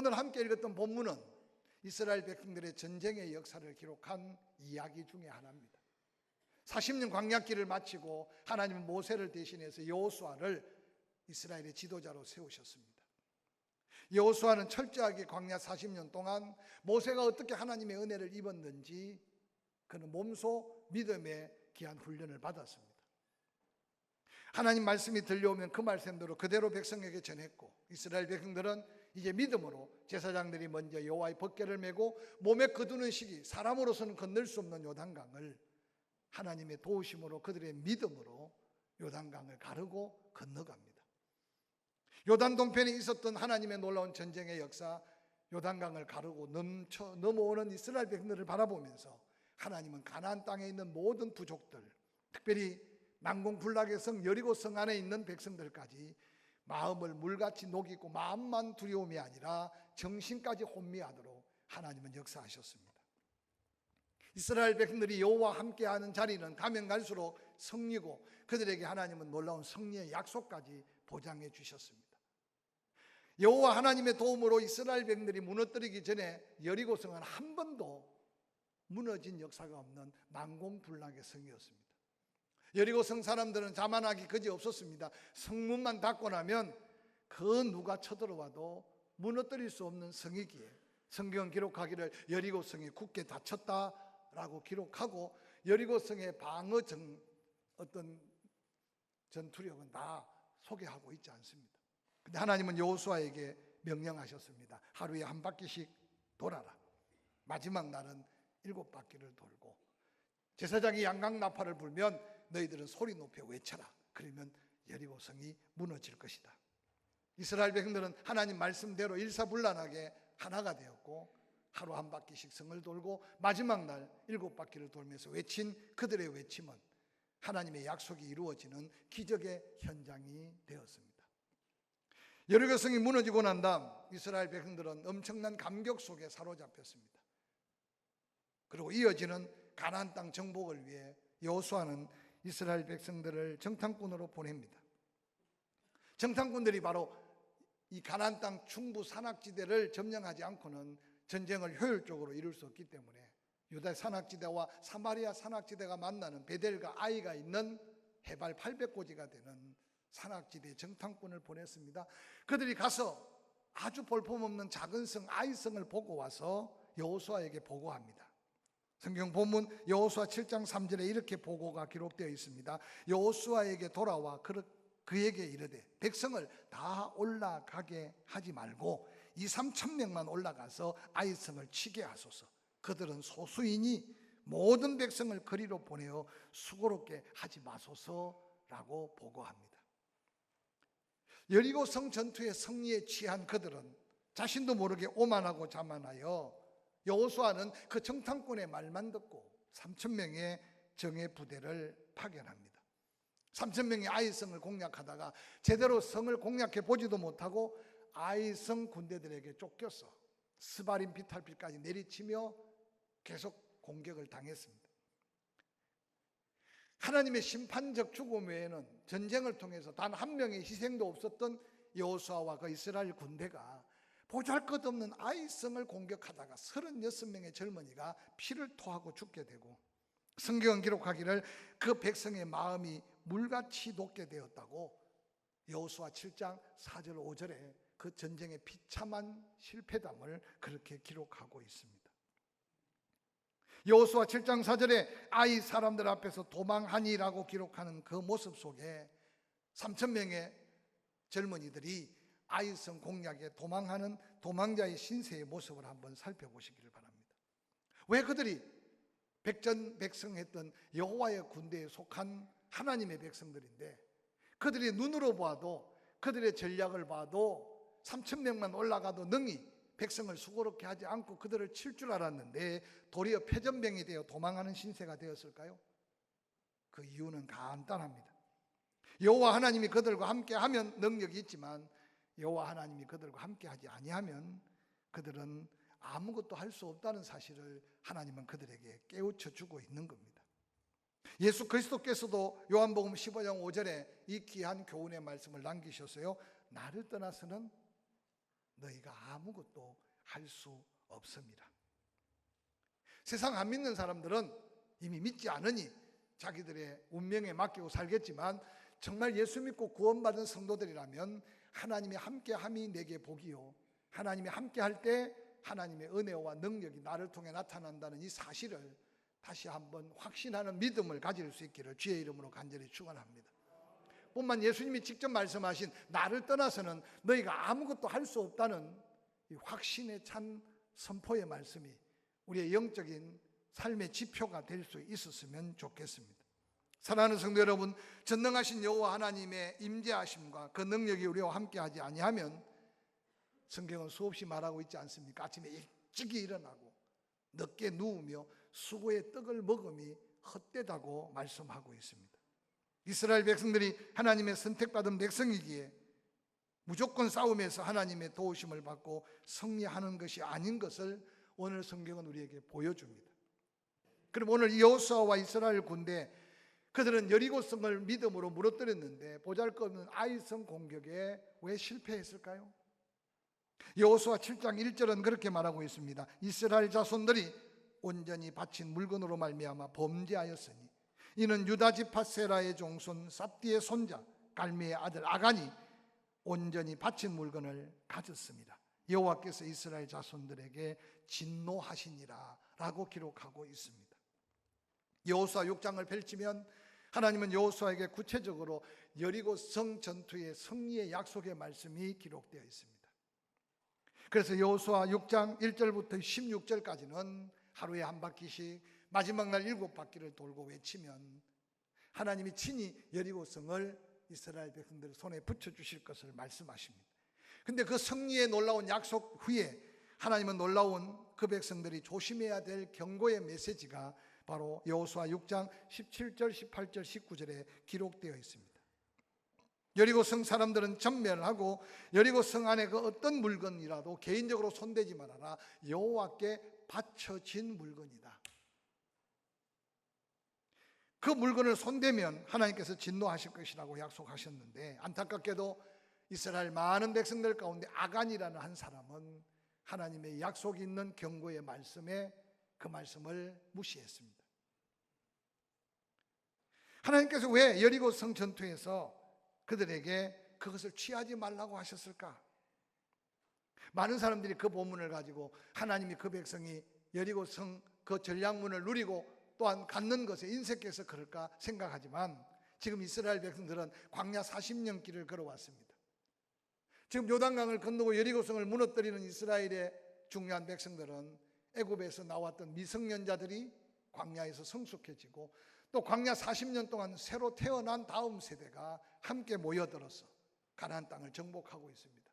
오늘 함께 읽었던 본문은 이스라엘 백성들의 전쟁의 역사를 기록한 이야기 중에 하나입니다. 40년 광약길을 마치고 하나님은 모세를 대신해서 여호수아를 이스라엘의 지도자로 세우셨습니다. 여호수아는 철저하게 광야 40년 동안 모세가 어떻게 하나님의 은혜를 입었는지 그는 몸소 믿음의 귀한 훈련을 받았습니다. 하나님 말씀이 들려오면 그 말씀대로 그대로 백성에게 전했고 이스라엘 백성들은 이제 믿음으로 제사장들이 먼저 여호와의 법궤를 메고 몸에 거두는 시기 사람으로서는 건널 수 없는 요단강을 하나님의 도우심으로 그들의 믿음으로 요단강을 가르고 건너갑니다. 요단 동편에 있었던 하나님의 놀라운 전쟁의 역사 요단강을 가르고 넘쳐 넘어오는 이스라엘 백성들을 바라보면서 하나님은 가나안 땅에 있는 모든 부족들 특별히 난공불락의 성 여리고 성 안에 있는 백성들까지 마음을 물같이 녹이고 마음만 두려움이 아니라 정신까지 혼미하도록 하나님은 역사하셨습니다. 이스라엘 백성들이 여호와 함께하는 자리는 가면 갈수록 승리고 그들에게 하나님은 놀라운 승리의 약속까지 보장해 주셨습니다. 여호와 하나님의 도움으로 이스라엘 백성들이 무너뜨리기 전에 여리고성은 한 번도 무너진 역사가 없는 난공불락의 성이었습니다. 여리고성 사람들은 자만하기 그지 없었습니다. 성문만 닫고 나면 그 누가 쳐들어와도 무너뜨릴 수 없는 성이기에 성경 기록하기를 여리고성이 굳게 닫혔다라고 기록하고 여리고성의 방어 정 어떤 전투력은 다 소개하고 있지 않습니다. 근데 하나님은 여호수아에게 명령하셨습니다. 하루에 한 바퀴씩 돌아라. 마지막 날은 일곱 바퀴를 돌고 제사장이 양강 나팔을 불면 너희들은 소리 높여 외쳐라. 그러면 여리고성이 무너질 것이다. 이스라엘 백성들은 하나님 말씀대로 일사불란하게 하나가 되었고 하루 한 바퀴씩 성을 돌고 마지막 날 일곱 바퀴를 돌면서 외친 그들의 외침은 하나님의 약속이 이루어지는 기적의 현장이 되었습니다. 여리고성이 무너지고 난 다음 이스라엘 백성들은 엄청난 감격 속에 사로잡혔습니다. 그리고 이어지는 가나안 땅 정복을 위해 여호수아는 이스라엘 백성들을 정탐꾼으로 보냅니다. 정탐꾼들이 바로 이 가나안 땅 중부 산악지대를 점령하지 않고는 전쟁을 효율적으로 이룰 수 없기 때문에 유다 산악지대와 사마리아 산악지대가 만나는 베델과 아이가 있는 해발 800고지가 되는 산악지대 정탐꾼을 보냈습니다. 그들이 가서 아주 볼품없는 작은 성 아이성을 보고 와서 여호수아에게 보고합니다. 성경 본문 여호수아 7장 3절에 이렇게 보고가 기록되어 있습니다. 여호수아에게 돌아와 그에게 이르되 백성을 다 올라가게 하지 말고 2, 3천 명만 올라가서 아이성을 치게 하소서. 그들은 소수이니 모든 백성을 거리로 보내어 수고롭게 하지 마소서라고 보고합니다. 여리고 성 전투의 승리에 취한 그들은 자신도 모르게 오만하고 자만하여 여호수아는 그 정탐꾼의 말만 듣고 3천 명의 정예 부대를 파견합니다. 3천 명의 아이성을 공략하다가 제대로 성을 공략해 보지도 못하고 아이성 군대들에게 쫓겨서 스바린 비탈필까지 내리치며 계속 공격을 당했습니다. 하나님의 심판적 죽음 외에는 전쟁을 통해서 단 한 명의 희생도 없었던 여호수아와 그 이스라엘 군대가 보잘것없는 아이성을 공격하다가 36명의 젊은이가 피를 토하고 죽게 되고 성경은 기록하기를 그 백성의 마음이 물같이 녹게 되었다고 여호수아 7장 4절 5절에 그 전쟁의 비참한 실패담을 그렇게 기록하고 있습니다. 여호수아 7장 4절에 아이 사람들 앞에서 도망하니라고 기록하는 그 모습 속에 3천 명의 젊은이들이 아이성 공략에 도망하는 도망자의 신세의 모습을 한번 살펴보시기를 바랍니다. 왜 그들이 백전백승했던 여호와의 군대에 속한 하나님의 백성들인데 그들이 눈으로 봐도 그들의 전략을 봐도 3천 명만 올라가도 능히 백성을 수고롭게 하지 않고 그들을 칠 줄 알았는데 도리어 패전병이 되어 도망하는 신세가 되었을까요? 그 이유는 간단합니다. 여호와 하나님이 그들과 함께 하면 능력이 있지만 여호와 하나님이 그들과 함께 하지 아니하면 그들은 아무것도 할 수 없다는 사실을 하나님은 그들에게 깨우쳐 주고 있는 겁니다. 예수 그리스도께서도 요한복음 15장 5절에 이 귀한 교훈의 말씀을 남기셨어요. 나를 떠나서는 너희가 아무것도 할 수 없습니다. 세상 안 믿는 사람들은 이미 믿지 않으니 자기들의 운명에 맡기고 살겠지만 정말 예수 믿고 구원받은 성도들이라면 하나님의 함께함이 내게 복이요. 하나님이 함께할 때 하나님의 은혜와 능력이 나를 통해 나타난다는 이 사실을 다시 한번 확신하는 믿음을 가질 수 있기를 주의 이름으로 간절히 축원합니다. 뿐만 예수님이 직접 말씀하신 나를 떠나서는 너희가 아무것도 할 수 없다는 이 확신에 찬 선포의 말씀이 우리의 영적인 삶의 지표가 될 수 있었으면 좋겠습니다. 사랑하는 성도 여러분, 전능하신 여호와 하나님의 임재하심과 그 능력이 우리와 함께하지 아니하면 성경은 수없이 말하고 있지 않습니까? 아침에 일찍이 일어나고 늦게 누우며 수고의 떡을 먹음이 헛되다고 말씀하고 있습니다. 이스라엘 백성들이 하나님의 선택받은 백성이기에 무조건 싸움에서 하나님의 도우심을 받고 승리하는 것이 아닌 것을 오늘 성경은 우리에게 보여줍니다. 그럼 오늘 여호수아와 이스라엘 군대 그들은 여리고성을 믿음으로 무너뜨렸는데 보잘것없는 아이성 공격에 왜 실패했을까요? 여호수아 7장 1절은 그렇게 말하고 있습니다. 이스라엘 자손들이 온전히 바친 물건으로 말미암아 범죄하였으니 이는 유다 지파 세라의 종손 삽디의 손자 갈미의 아들 아간이 온전히 바친 물건을 가졌습니다. 여호와께서 이스라엘 자손들에게 진노하시니라라고 기록하고 있습니다. 여호수아 6장을 펼치면 하나님은 여호수아에게 구체적으로 여리고 성 전투의 승리의 약속의 말씀이 기록되어 있습니다. 그래서 여호수아 6장 1절부터 16절까지는 하루에 한 바퀴씩 마지막 날 일곱 바퀴를 돌고 외치면 하나님이 친히 여리고 성을 이스라엘 백성들 손에 붙여 주실 것을 말씀하십니다. 근데 그 승리의 놀라운 약속 후에 하나님은 놀라운 그 백성들이 조심해야 될 경고의 메시지가 바로 여호수아 6장 17절, 18절, 19절에 기록되어 있습니다. 여리고 성 사람들은 전멸하고 여리고 성 안에 그 어떤 물건이라도 개인적으로 손대지 말아라. 여호와께 바쳐진 물건이다. 그 물건을 손대면 하나님께서 진노하실 것이라고 약속하셨는데 안타깝게도 이스라엘 많은 백성들 가운데 아간이라는 한 사람은 하나님의 약속이 있는 경고의 말씀에 그 말씀을 무시했습니다. 하나님께서 왜 여리고 성 전투에서 그들에게 그것을 취하지 말라고 하셨을까? 많은 사람들이 그 본문을 가지고 하나님이 그 백성이 여리고 성 그 전략문을 누리고 또한 갖는 것에 인색해서 그럴까 생각하지만 지금 이스라엘 백성들은 광야 40년 길을 걸어왔습니다. 지금 요단강을 건너고 여리고성을 무너뜨리는 이스라엘의 중요한 백성들은 애굽에서 나왔던 미성년자들이 광야에서 성숙해지고 또 광야 40년 동안 새로 태어난 다음 세대가 함께 모여들어서 가나안 땅을 정복하고 있습니다.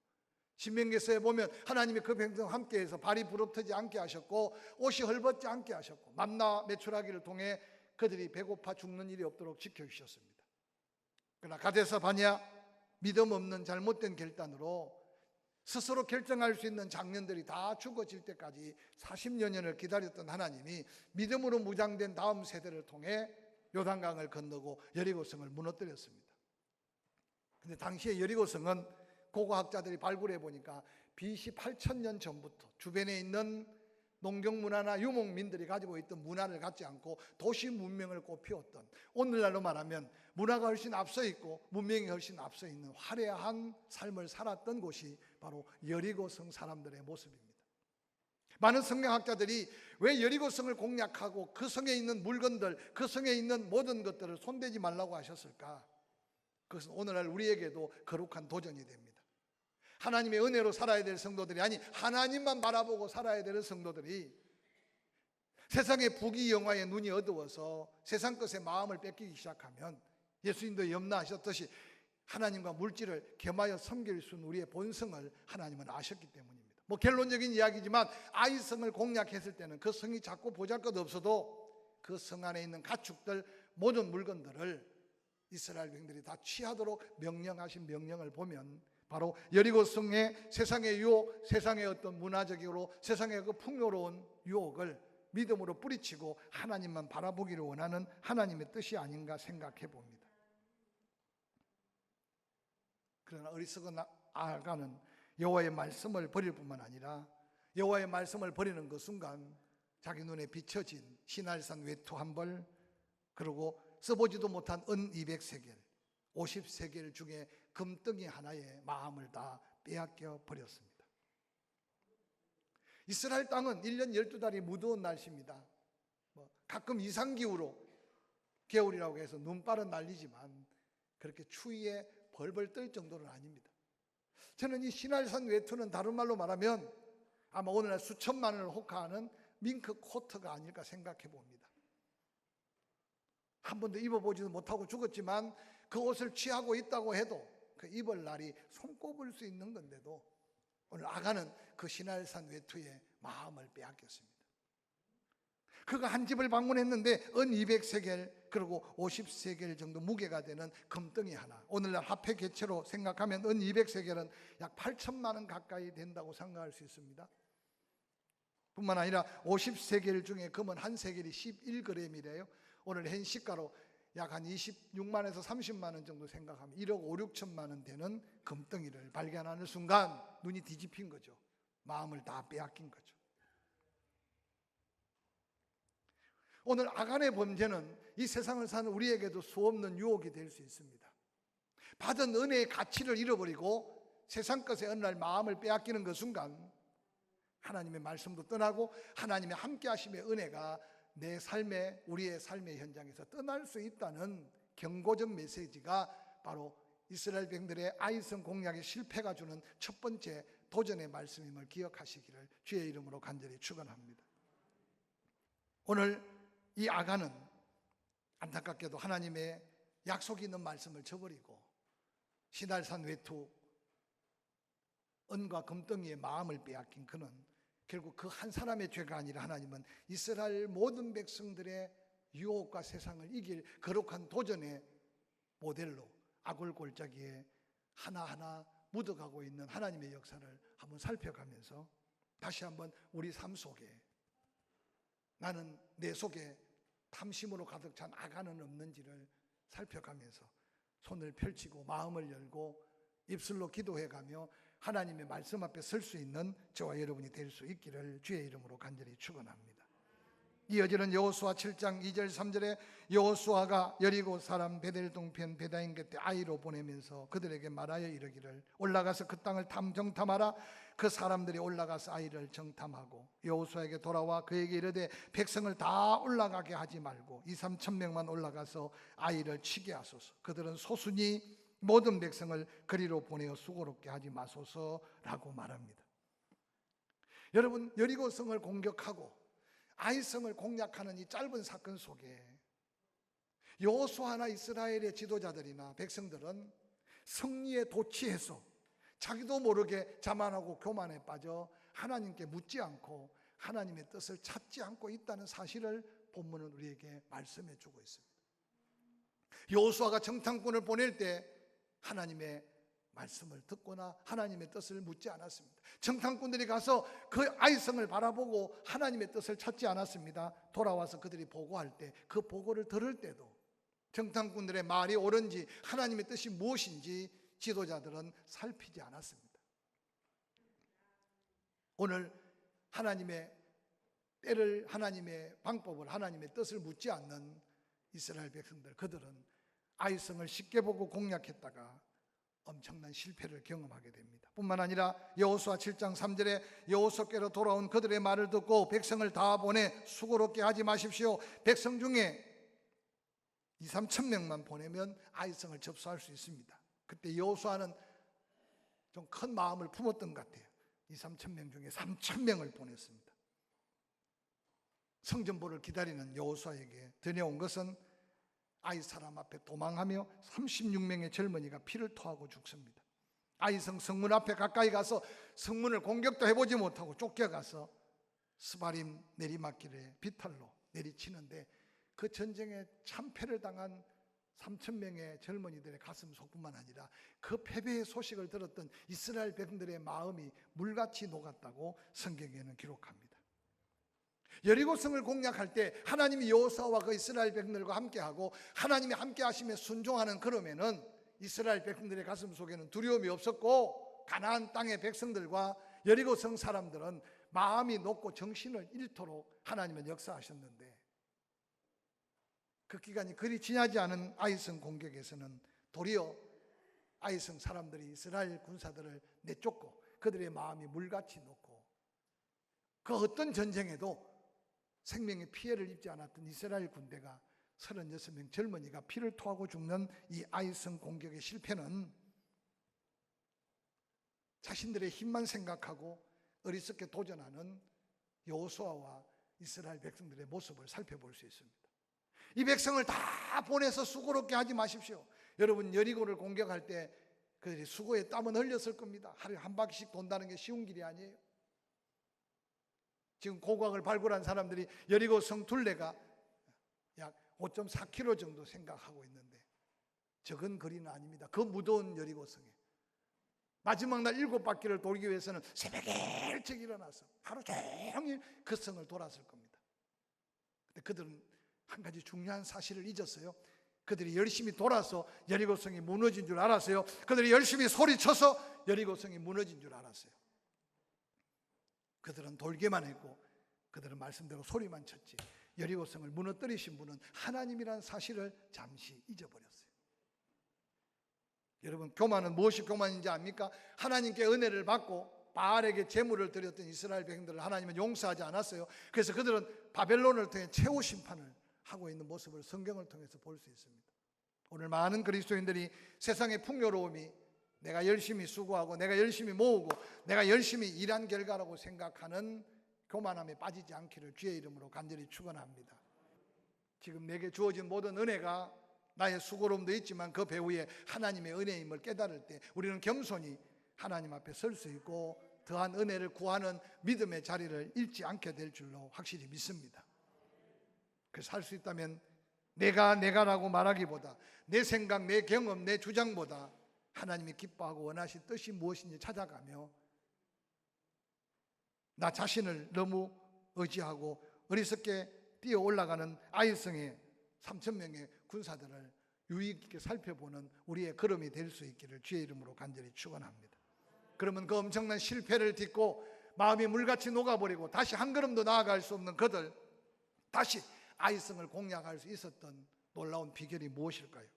신명기서에 보면 하나님이 그 백성 함께해서 발이 부럽트지 않게 하셨고 옷이 헐벗지 않게 하셨고 만나 매출하기를 통해 그들이 배고파 죽는 일이 없도록 지켜주셨습니다. 그러나 가데사 바냐 믿음 없는 잘못된 결단으로 스스로 결정할 수 있는 장년들이 다 죽어질 때까지 40여 년을 기다렸던 하나님이 믿음으로 무장된 다음 세대를 통해 요단강을 건너고 여리고성을 무너뜨렸습니다. 근데 당시에 여리고성은 고고학자들이 발굴해 보니까 BC 8000년 전부터 주변에 있는 농경 문화나 유목민들이 가지고 있던 문화를 갖지 않고 도시 문명을 꽃피웠던 오늘날로 말하면 문화가 훨씬 앞서 있고 문명이 훨씬 앞서 있는 화려한 삶을 살았던 곳이 바로 여리고성 사람들의 모습입니다. 많은 성경학자들이 왜 여리고성을 공략하고 그 성에 있는 물건들, 그 성에 있는 모든 것들을 손대지 말라고 하셨을까? 그것은 오늘날 우리에게도 거룩한 도전이 됩니다. 하나님의 은혜로 살아야 될 성도들이 아니 하나님만 바라보고 살아야 되는 성도들이 세상의 부귀 영화에 눈이 어두워서 세상 것에 마음을 뺏기기 시작하면 예수님도 염라하셨듯이 하나님과 물질을 겸하여 섬길 수 있는 우리의 본성을 하나님은 아셨기 때문입니다. 뭐 결론적인 이야기지만 아이성을 공략했을 때는 그 성이 자꾸 보잘것 없어도 그 성 안에 있는 가축들 모든 물건들을 이스라엘 백들이 다 취하도록 명령하신 명령을 보면 바로 여리고 성의 세상의 유혹, 세상의 어떤 문화적으로 세상의 그 풍요로운 유혹을 믿음으로 뿌리치고 하나님만 바라보기를 원하는 하나님의 뜻이 아닌가 생각해 봅니다. 그러나 어리석은 아가는 여호와의 말씀을 버릴 뿐만 아니라 여호와의 말씀을 버리는 그 순간 자기 눈에 비춰진 신할산 외투 한 벌 그리고 써보지도 못한 은 200세겔 50세겔 중에 금덩이 하나에 마음을 다 빼앗겨 버렸습니다. 이스라엘 땅은 1년 12달이 무더운 날씨입니다. 뭐 가끔 이상기후로 겨울이라고 해서 눈발은 날리지만 그렇게 추위에 벌벌 떨 정도는 아닙니다. 저는 이 신할산 외투는 다른 말로 말하면 아마 오늘날 수천만 원을 호가하는 밍크 코트가 아닐까 생각해 봅니다. 한 번도 입어보지도 못하고 죽었지만 그 옷을 취하고 있다고 해도 그 입을 날이 손꼽을 수 있는 건데도 오늘 아가는 그 신할산 외투에 마음을 빼앗겼습니다. 그가 한 집을 방문했는데 은 200세겔 그리고 50세겔 정도 무게가 되는 금덩이 하나 오늘날 화폐 개체로 생각하면 은 200세겔은 약 8천만 원 가까이 된다고 생각할 수 있습니다. 뿐만 아니라 50세겔 중에 금은 한 세겔이 11g이래요. 오늘 현 시가로 약 한 26만에서 30만 원 정도 생각하면 1억 5, 6천만 원 되는 금덩이를 발견하는 순간 눈이 뒤집힌 거죠. 마음을 다 빼앗긴 거죠. 오늘 아간의 범죄는 이 세상을 사는 우리에게도 수없는 유혹이 될 수 있습니다. 받은 은혜의 가치를 잃어버리고 세상 것에 어느 날 마음을 빼앗기는 그 순간 하나님의 말씀도 떠나고 하나님의 함께 하심의 은혜가 내 삶의 우리의 삶의 현장에서 떠날 수 있다는 경고적 메시지가 바로 이스라엘 백들의 아이성 공략의 실패가 주는 첫 번째 도전의 말씀임을 기억하시기를 주의 이름으로 간절히 축원합니다. 오늘 이 아가는 안타깝게도 하나님의 약속이 있는 말씀을 저버리고 신할산 외투 은과 금덩이의 마음을 빼앗긴 그는 결국 그 한 사람의 죄가 아니라 하나님은 이스라엘 모든 백성들의 유혹과 세상을 이길 거룩한 도전의 모델로 아굴 골짜기에 하나하나 묻어가고 있는 하나님의 역사를 한번 살펴가면서 다시 한번 우리 삶 속에 나는 내 속에 탐심으로 가득 찬 아가는 없는지를 살펴가면서 손을 펼치고 마음을 열고 입술로 기도해 가며 하나님의 말씀 앞에 설 수 있는 저와 여러분이 될 수 있기를 주의 이름으로 간절히 축원합니다. 이어지는 여호수아 7장 2절 3절에 여호수아가 여리고 사람 베델 동편 베다인 곁에 아이로 보내면서 그들에게 말하여 이르기를 올라가서 그 땅을 탐정탐하라 그 사람들이 올라가서 아이를 정탐하고 여호수아에게 돌아와 그에게 이르되 백성을 다 올라가게 하지 말고 2, 3천 명만 올라가서 아이를 치게 하소서 그들은 소순이 모든 백성을 그리로 보내어 수고롭게 하지 마소서라고 말합니다. 여러분 여리고성을 공격하고 아이성을 공략하는 이 짧은 사건 속에 여호수아나 이스라엘의 지도자들이나 백성들은 승리에 도취해서 자기도 모르게 자만하고 교만에 빠져 하나님께 묻지 않고 하나님의 뜻을 찾지 않고 있다는 사실을 본문은 우리에게 말씀해 주고 있습니다. 여호수아가 정탐꾼을 보낼 때 하나님의 말씀을 듣거나 하나님의 뜻을 묻지 않았습니다. 정탐꾼들이 가서 그 아이성을 바라보고 하나님의 뜻을 찾지 않았습니다. 돌아와서 그들이 보고할 때 그 보고를 들을 때도 정탐꾼들의 말이 옳은지 하나님의 뜻이 무엇인지 지도자들은 살피지 않았습니다. 오늘 하나님의 때를 하나님의 방법을 하나님의 뜻을 묻지 않는 이스라엘 백성들 그들은 아이성을 쉽게 보고 공략했다가 엄청난 실패를 경험하게 됩니다. 뿐만 아니라 여호수아 7장 3절에 여호수아께로 돌아온 그들의 말을 듣고 백성을 다 보내 수고롭게 하지 마십시오. 백성 중에 2, 3천 명만 보내면 아이성을 접수할 수 있습니다. 그때 여호수아는 좀 큰 마음을 품었던 것 같아요. 2, 3천 명 중에 3천 명을 보냈습니다. 성전보를 기다리는 여호수아에게 드려온 것은 아이 사람 앞에 도망하며 36명의 젊은이가 피를 토하고 죽습니다. 아이성 성문 앞에 가까이 가서 성문을 공격도 해보지 못하고 쫓겨가서 스바림 내리막길에 비탈로 내리치는데 그 전쟁에 참패를 당한 3천 명의 젊은이들의 가슴 속뿐만 아니라 그 패배의 소식을 들었던 이스라엘 백성들의 마음이 물같이 녹았다고 성경에는 기록합니다. 여리고성을 공략할 때 하나님이 여호사와 그 이스라엘 백성들과 함께하고 하나님이 함께 하심에 순종하는 그러면은 이스라엘 백성들의 가슴 속에는 두려움이 없었고 가나안 땅의 백성들과 여리고 성 사람들은 마음이 높고 정신을 잃도록 하나님은 역사하셨는데 그 기간이 그리 지나지 않은 아이성 공격에서는 도리어 아이성 사람들이 이스라엘 군사들을 내쫓고 그들의 마음이 물같이 녹고 그 어떤 전쟁에도 생명의 피해를 입지 않았던 이스라엘 군대가 36명 젊은이가 피를 토하고 죽는 이 아이성 공격의 실패는 자신들의 힘만 생각하고 어리석게 도전하는 여호수아와 이스라엘 백성들의 모습을 살펴볼 수 있습니다. 이 백성을 다 보내서 수고롭게 하지 마십시오. 여러분 여리고를 공격할 때 그들이 수고에 땀은 흘렸을 겁니다. 하루에 한 바퀴씩 돈다는 게 쉬운 길이 아니에요. 지금 고광을 발굴한 사람들이 여리고 성 둘레가 약 5.4km 정도 생각하고 있는데 적은 거리는 아닙니다. 그 무더운 여리고 성에 마지막 날 일곱 바퀴를 돌기 위해서는 새벽에 일찍 일어나서 하루 종일 그 성을 돌았을 겁니다. 근데 그들은 한 가지 중요한 사실을 잊었어요. 그들이 열심히 돌아서 여리고성이 무너진 줄 알았어요. 그들이 열심히 소리쳐서 여리고성이 무너진 줄 알았어요. 그들은 돌기만 했고 그들은 말씀대로 소리만 쳤지. 여리고성을 무너뜨리신 분은 하나님이라는 사실을 잠시 잊어버렸어요. 여러분 교만은 무엇이 교만인지 압니까? 하나님께 은혜를 받고 바알에게 제물을 드렸던 이스라엘 백성들을 하나님은 용서하지 않았어요. 그래서 그들은 바벨론을 통해 최후 심판을 하고 있는 모습을 성경을 통해서 볼 수 있습니다. 오늘 많은 그리스도인들이 세상의 풍요로움이 내가 열심히 수고하고 내가 열심히 모으고 내가 열심히 일한 결과라고 생각하는 교만함에 빠지지 않기를 주의 이름으로 간절히 축원합니다. 지금 내게 주어진 모든 은혜가 나의 수고로움도 있지만 그 배후에 하나님의 은혜임을 깨달을 때 우리는 겸손히 하나님 앞에 설 수 있고 더한 은혜를 구하는 믿음의 자리를 잃지 않게 될 줄로 확실히 믿습니다. 그래서 할 수 있다면 내가 내가라고 말하기보다 내 생각, 내 경험, 내 주장보다 하나님이 기뻐하고 원하신 뜻이 무엇인지 찾아가며 나 자신을 너무 의지하고 어리석게 뛰어 올라가는 아이성의 3천 명의 군사들을 유익 있게 살펴보는 우리의 걸음이 될 수 있기를 주의 이름으로 간절히 축원합니다. 그러면 그 엄청난 실패를 딛고 마음이 물같이 녹아버리고 다시 한 걸음도 나아갈 수 없는 그들 다시 아이성을 공략할 수 있었던 놀라운 비결이 무엇일까요?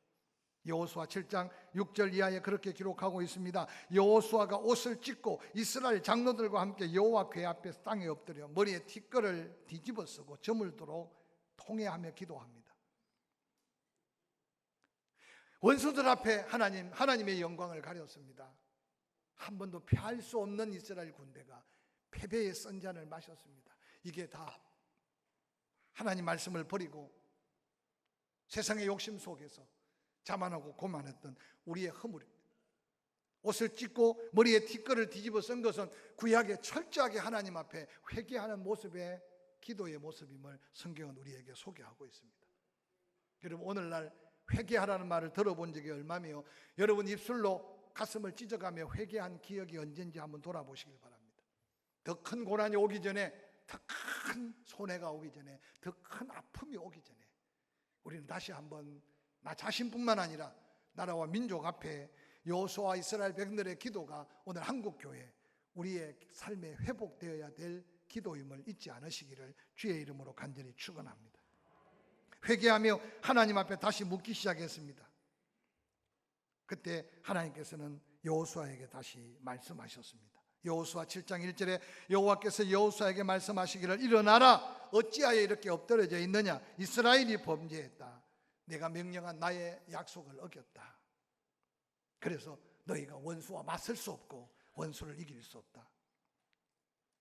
여호수아 7장 6절 이하에 그렇게 기록하고 있습니다. 여호수아가 옷을 찢고 이스라엘 장로들과 함께 여호와 궤 앞에서 땅에 엎드려 머리에 티끌을 뒤집어 쓰고 저물도록 통회하며 기도합니다. 원수들 앞에 하나님 하나님의 영광을 가렸습니다. 한 번도 패할 수 없는 이스라엘 군대가 패배의 선잔을 마셨습니다. 이게 다 하나님 말씀을 버리고 세상의 욕심 속에서 자만하고 고만했던 우리의 허물입니다. 옷을 찢고 머리에 티끌을 뒤집어 쓴 것은 구약에 철저하게 하나님 앞에 회개하는 모습의 기도의 모습임을 성경은 우리에게 소개하고 있습니다. 여러분 오늘날 회개하라는 말을 들어본 적이 얼마며 여러분 입술로 가슴을 찢어가며 회개한 기억이 언젠지 한번 돌아보시길 바랍니다. 더 큰 고난이 오기 전에 더 큰 손해가 오기 전에 더 큰 아픔이 오기 전에 우리는 다시 한번 나 자신뿐만 아니라 나라와 민족 앞에 여호수아 이스라엘 백성들의 기도가 오늘 한국 교회 우리의 삶에 회복되어야 될 기도임을 잊지 않으시기를 주의 이름으로 간절히 축원합니다. 회개하며 하나님 앞에 다시 묻기 시작했습니다. 그때 하나님께서는 여호수아에게 다시 말씀하셨습니다. 여호수아 7장 1절에 여호와께서 여호수아에게 말씀하시기를 일어나라 어찌하여 이렇게 엎드려져 있느냐 이스라엘이 범죄했다. 내가 명령한 나의 약속을 어겼다. 그래서 너희가 원수와 맞설 수 없고 원수를 이길 수 없다.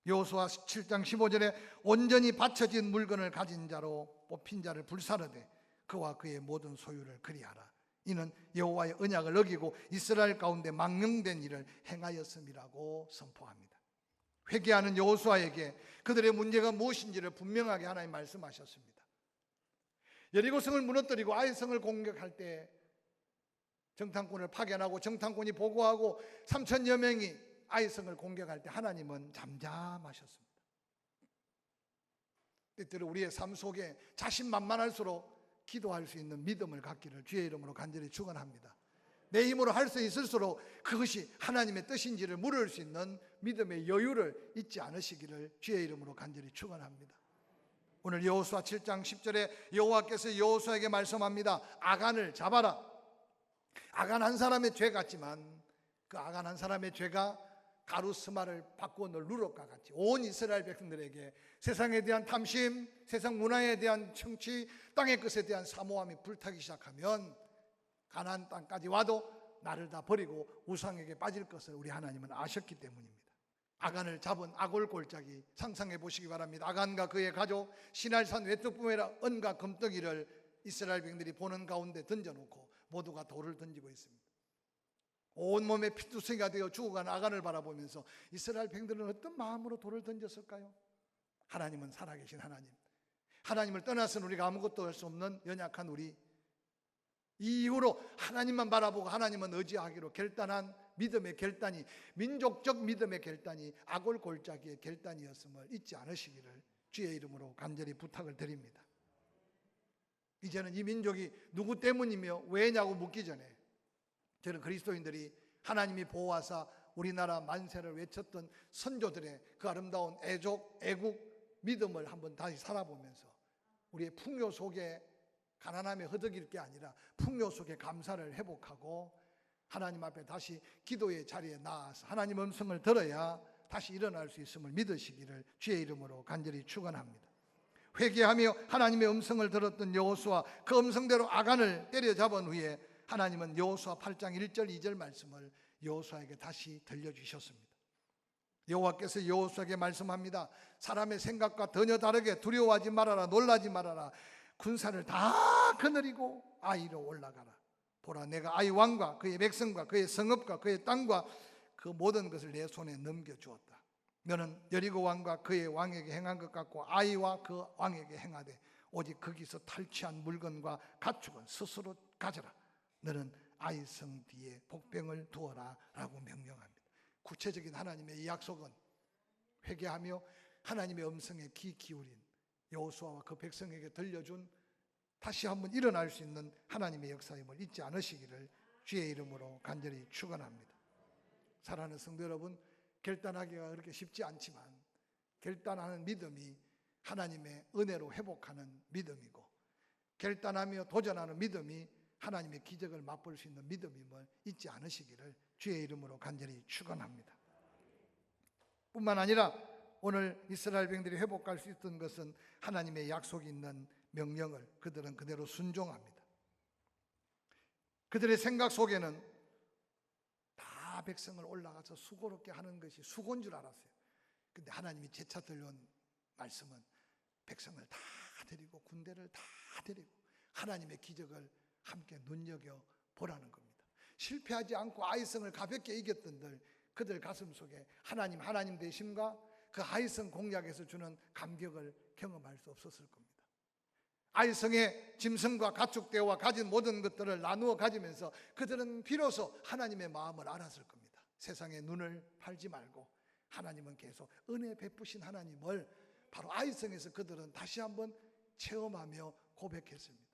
여호수아 7장 15절에 온전히 바쳐진 물건을 가진 자로 뽑힌 자를 불사르되 그와 그의 모든 소유를 그리하라. 이는 여호와의 언약을 어기고 이스라엘 가운데 망명된 일을 행하였음이라고 선포합니다. 회개하는 여호수아에게 그들의 문제가 무엇인지를 분명하게 하나님 말씀하셨습니다. 여리고성을 무너뜨리고 아이성을 공격할 때 정탐꾼을 파견하고 정탐꾼이 보고하고 3천여 명이 아이성을 공격할 때 하나님은 잠잠하셨습니다. 때때로 우리의 삶 속에 자신만만할수록 기도할 수 있는 믿음을 갖기를 주의 이름으로 간절히 축원합니다. 내 힘으로 할 수 있을수록 그것이 하나님의 뜻인지를 물을 수 있는 믿음의 여유를 잊지 않으시기를 주의 이름으로 간절히 축원합니다. 오늘 여호수아 7장 10절에 여호와께서 여호수아에게 말씀합니다. 아간을 잡아라. 아간 한 사람의 죄 같지만 그 아간 한 사람의 죄가 가루스마를 바꾸어 놓을 누룩과 같이 온 이스라엘 백성들에게 세상에 대한 탐심, 세상 문화에 대한 청취, 땅의 것에 대한 사모함이 불타기 시작하면 가나안 땅까지 와도 나를 다 버리고 우상에게 빠질 것을 우리 하나님은 아셨기 때문입니다. 아간을 잡은 아골 골짜기 상상해 보시기 바랍니다. 아간과 그의 가족 신할산 외투부메라 은과 금덩이를 이스라엘 백들이 보는 가운데 던져놓고 모두가 돌을 던지고 있습니다. 온몸에 피투성이가 되어 죽어가는 아간을 바라보면서 이스라엘 백들은 어떤 마음으로 돌을 던졌을까요? 하나님은 살아계신 하나님. 하나님을 떠나서는 우리가 아무것도 할 수 없는 연약한 우리. 이 이후로 하나님만 바라보고 하나님은 의지하기로 결단한 믿음의 결단이 민족적 믿음의 결단이 아골 골짜기의 결단이었음을 잊지 않으시기를 주의 이름으로 간절히 부탁을 드립니다. 이제는 이 민족이 누구 때문이며 왜냐고 묻기 전에 저는 그리스도인들이 하나님이 보호하사 우리나라 만세를 외쳤던 선조들의 그 아름다운 애족, 애국, 믿음을 한번 다시 살아보면서 우리의 풍요 속에 가난함에 허덕일 게 아니라 풍요 속에 감사를 회복하고 하나님 앞에 다시 기도의 자리에 나아서 하나님 음성을 들어야 다시 일어날 수 있음을 믿으시기를 주의 이름으로 간절히 축원합니다. 회개하며 하나님의 음성을 들었던 여호수아 그 음성대로 아간을 때려잡은 후에 하나님은 여호수아 8장 1절 2절 말씀을 여호수아에게 다시 들려주셨습니다. 여호와께서 여호수아에게 말씀합니다. 사람의 생각과 전혀 다르게 두려워하지 말아라 놀라지 말아라 군사를 다 거느리고 아이로 올라가라. 보라 내가 아이 왕과 그의 백성과 그의 성읍과 그의 땅과 그 모든 것을 내 손에 넘겨 주었다. 너는 여리고 왕과 그의 왕에게 행한 것 같고 아이와 그 왕에게 행하되 오직 거기서 탈취한 물건과 가축은 스스로 가져라. 너는 아이 성 뒤에 복병을 두어라 라고 명령합니다. 구체적인 하나님의 이 약속은 회개하며 하나님의 음성에 귀 기울인 여호수아와 그 백성에게 들려준 다시 한번 일어날 수 있는 하나님의 역사임을 잊지 않으시기를 주의 이름으로 간절히 축원합니다. 사랑하는 성도 여러분, 결단하기가 그렇게 쉽지 않지만 결단하는 믿음이 하나님의 은혜로 회복하는 믿음이고 결단하며 도전하는 믿음이 하나님의 기적을 맛볼 수 있는 믿음임을 잊지 않으시기를 주의 이름으로 간절히 축원합니다. 뿐만 아니라 오늘 이스라엘 백들이 회복할 수 있던 것은 하나님의 약속이 있는 명령을 그들은 그대로 순종합니다. 그들의 생각 속에는 다 백성을 올라가서 수고롭게 하는 것이 수고인 줄 알았어요. 근데 하나님이 제차 들려온 말씀은 백성을 다 데리고 군대를 다 데리고 하나님의 기적을 함께 눈여겨 보라는 겁니다. 실패하지 않고 아이성을 가볍게 이겼던들 그들 가슴 속에 하나님 하나님 되심과 그 아이성 공략에서 주는 감격을 경험할 수 없었을 겁니다. 아이성의 짐승과 가축대와 가진 모든 것들을 나누어 가지면서 그들은 비로소 하나님의 마음을 알았을 겁니다. 세상에 눈을 팔지 말고 하나님은 계속 은혜 베푸신 하나님을 바로 아이성에서 그들은 다시 한번 체험하며 고백했습니다.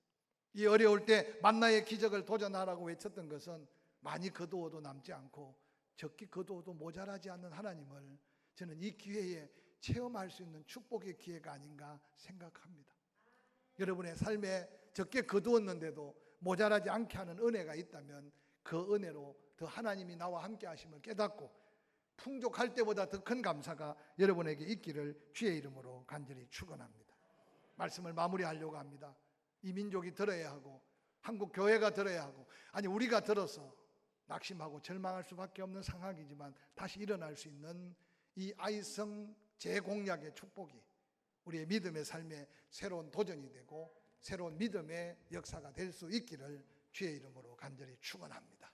이 어려울 때 만나의 기적을 도전하라고 외쳤던 것은 많이 거두어도 남지 않고 적기 거두어도 모자라지 않는 하나님을 저는 이 기회에 체험할 수 있는 축복의 기회가 아닌가 생각합니다. 여러분의 삶에 적게 거두었는데도 모자라지 않게 하는 은혜가 있다면 그 은혜로 더 하나님이 나와 함께 하심을 깨닫고 풍족할 때보다 더 큰 감사가 여러분에게 있기를 주의 이름으로 간절히 축원합니다. 말씀을 마무리하려고 합니다. 이 민족이 들어야 하고 한국 교회가 들어야 하고 아니 우리가 들어서 낙심하고 절망할 수밖에 없는 상황이지만 다시 일어날 수 있는 이 아이성 재공약의 축복이 우리의 믿음의 삶에 새로운 도전이 되고 새로운 믿음의 역사가 될 수 있기를 주의 이름으로 간절히 축원합니다.